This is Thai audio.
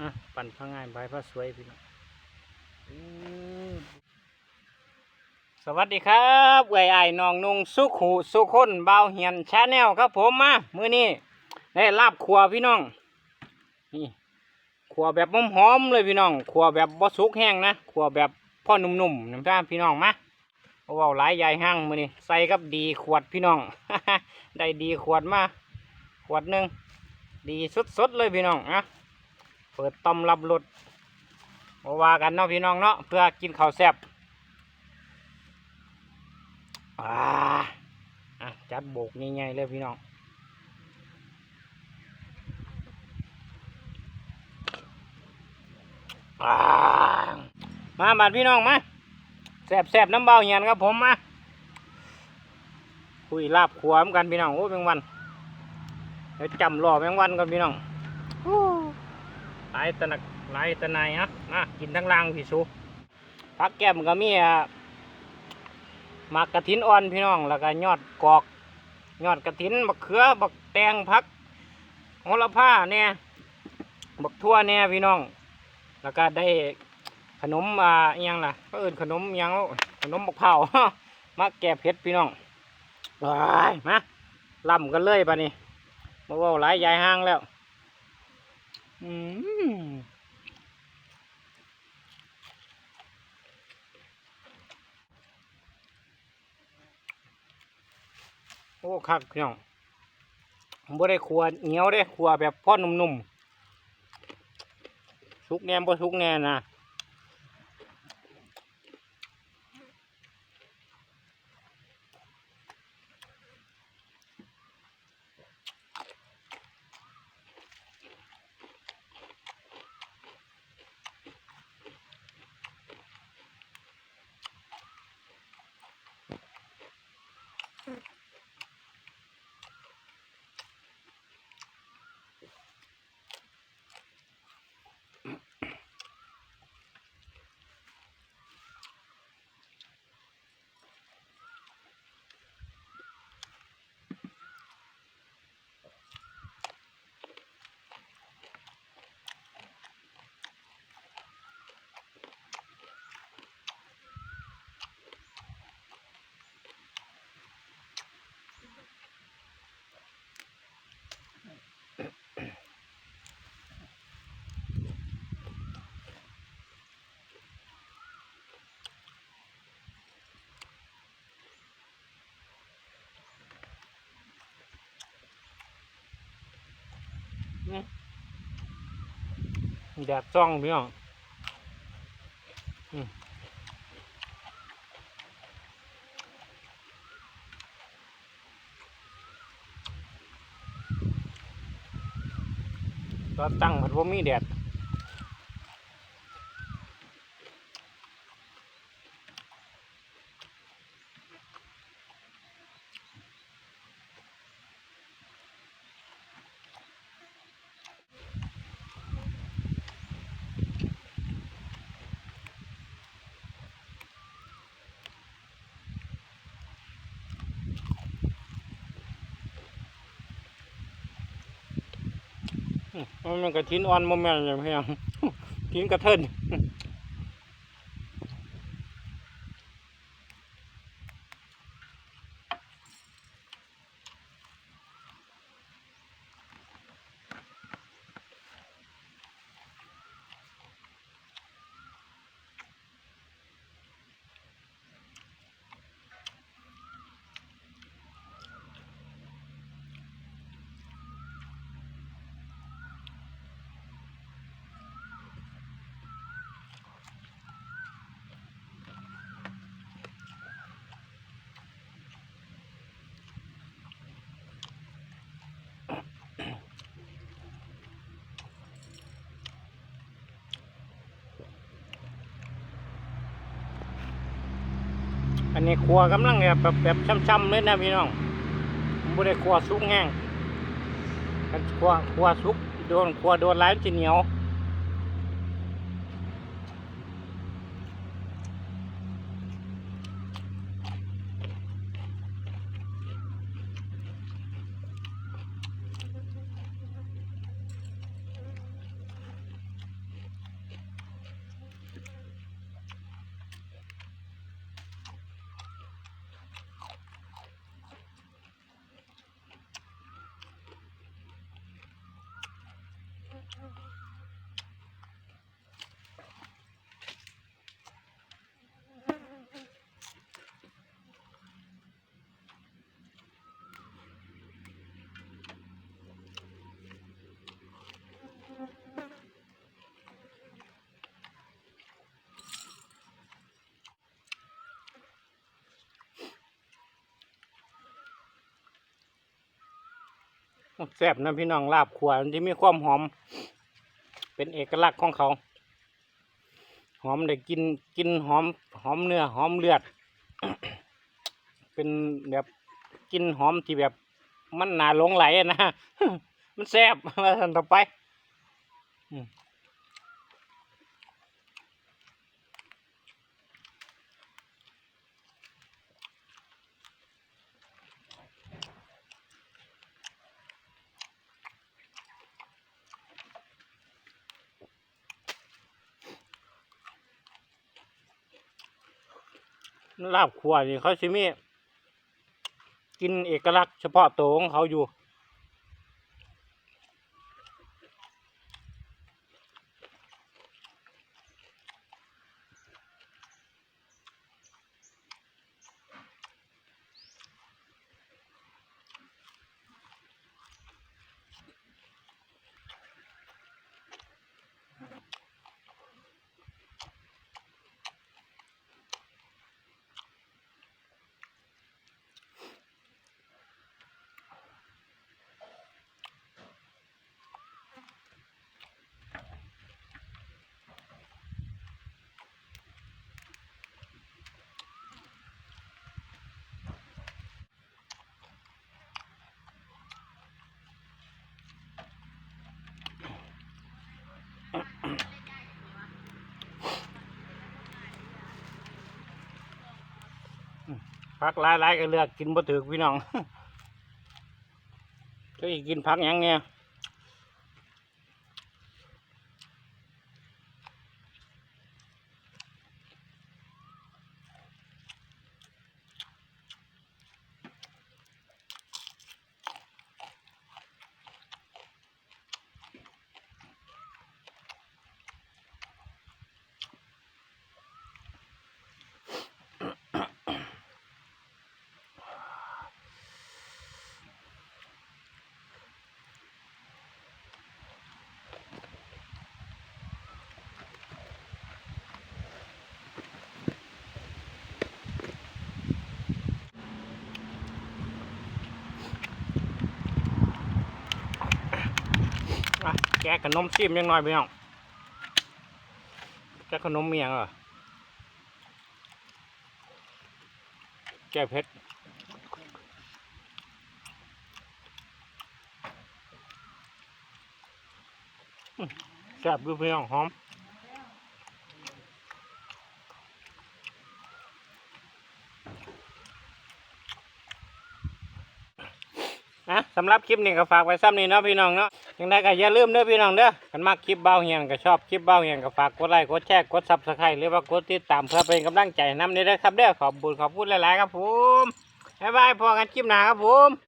อะปั่นพะง่ายใบพระสวยพี่น้องสวัสดีครับไก่ไอ้น้องนุ่งสุขุสุคนเบาเหียนชาแนลครับผมมามื้อนี้ได้ลาบขัวพี่น้องนี่ขัวแบบหอมๆเลยพี่น้องขัวแบบบ่สุกแห้งนะขัวแบบพ่อหนุ่มๆน้ำตาพี่น้องมาเอาเว้าหลายใหญ่ห้างมื้อนี้ใส่กับดีขวดพี่น้อง ได้ดีขวดมาขวดหนึ่งดีสุดๆเลยพี่น้องนะ เปิดต้อมรับรถมาว่ากันเนาะพี่น้องเนาะเพื่อกินข้าวแซ่บอ่าอะจัดโบกง่ายๆเลยพี่น้องอามาบัดพี่น้องมาแซ่บแซบน้ำเบาเหียนครับผมมาคุยลาบขวามกันพี่น้องโอ้แมงวันเดี๋ยวจำรอแมงวันกันพี่น้อง ลายตะนักหลายตะนายฮะมากินทั้งล่างพี่สูผักแก้มก็มีอะหมากกระถินอ่อนพี่น้องแล้วก็ยอดกอก ยอดกระถินบักเขือบักแตงผักโหระพาเนี่ยบักทั่วเนี่ยพี่น้อง แล้วก็ได้ขนมอ่ายังล่ะก็อื่นขนมยังขนมบักเผาวมาแก้เผ็ดพี่น้องไปมาล่ำกันเลยปะนี่มาว่าหลายยายห้างแล้ว อืมโอ้คักพี่น้องผมบ่ได้ขัวเหนียวได้ขัวแบบพ่อนุ่มๆสุกแนมบ่สุกแน่นะ แดดจ้องพี่น้องก็ตั้งมันว่ามีแดด มมันกระทินอ่อนโมแมนอย่างเพียงทินกระเทิน นนี้ครัวกำลังแบบแบบแบบช่ำๆเลยนะพี่น้องผมไม่ได้ครัวสุกแห้งครัวครัวสุกโดนครัวโดนไลายมันจะเหนียว แซ่บนะพี่น้องลาบขวานที่มีความหอม เป็นเอกลักษณ์ของเขา หอมได้กินกินหอมหอมเนื้อหอมเลือด เป็นแบบกินหอมที่แบบมันหนาหลงไหลอะนะมันแซ่บมาทันต่อไป ลาบขวนี่เขาชิมีกินเอกลักษณ์เฉพาะตัวของเขาอยู่ พักหลายๆก็เลือกกินบ่ถือพี่น้องจะอีกกินพักยังเนี่ยอะแกะขนมจิ้มยังน้อยพี่น้องแกะขนมเมียงเหรอแกะเผ็ดอื้อแซ่บดูพี่น้องหอมนะสำหรับคลิปนี้ก็ฝากไว้ซ้ำนี้เนาะพี่น้องเนาะ ยังไงก็อย่าลืมเด้อพี่น้องเด้อกันมากคลิปเบ้าเฮียงก็ชอบคลิปเบ้าเฮียงก็ฝากกดไลค์กดแชร์กดซับสไครต์หรือว่ากดติดตามเพื่อเป็นกำลังใจนำนี้เด้อครับเด้อขอบบุญขอบคุณหลายๆครับผมบ๊ายบายพอกันคลิปหน้าครับผม